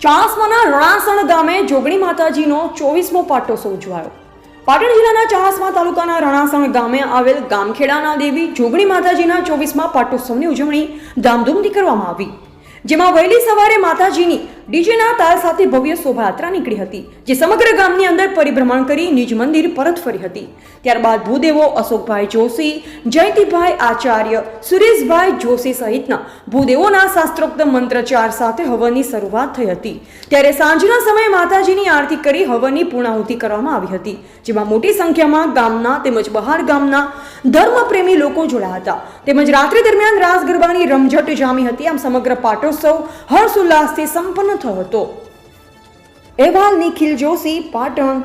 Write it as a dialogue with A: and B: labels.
A: ચાણસ્માના રણાસણ ગામે જોગણી માતાજીનો ચોવીસમો પાટો ઉજવાયો પાટણ જિલ્લાના ચાસમા તાલુકાના રણાસણ ગામે આવેલ ગામખેડાના દેવી જોગણી માતાજીના ચોવીસમા પાટોત્સવની ઉજવણી ધામધૂમથી કરવામાં આવી. જેમાં વહેલી સવારે માતાજીની ડીજેના તાર સાથે ભવ્ય શોભાયાત્રા નીકળી હતી, જે સમગ્ર ગામની અંદર પરિભ્રમણ કરી નિજ મંદિર પરત ફરી હતી. ત્યારબાદ ભૂદેવો અશોકભાઈ જોશી, જયંતિભાઈ આચાર્ય, સુરેશભાઈ જોશી સહિતના ભૂદેવોના શાસ્ત્રોક્ત મંત્રચાર સાથે હવનની શરૂઆત થઈ હતી. ત્યારે સાંજના સમયે માતાજીની આરતી કરી હવનની પૂર્ણાહુતિ કરવામાં આવી હતી, જેમાં મોટી સંખ્યામાં ગામના તેમજ બહાર ગામના ધર્મપ્રેમી લોકો જોડાયા હતા. તેમજ રાત્રિ દરમિયાન રાસ ગરબાની રમઝટ જામી હતી. આમ સમગ્ર પાટોત્સવ હર્ષોલ્લાસથી સંપન્ન થયો હતો. અહેવાલ નિખિલ જોશી પાટણ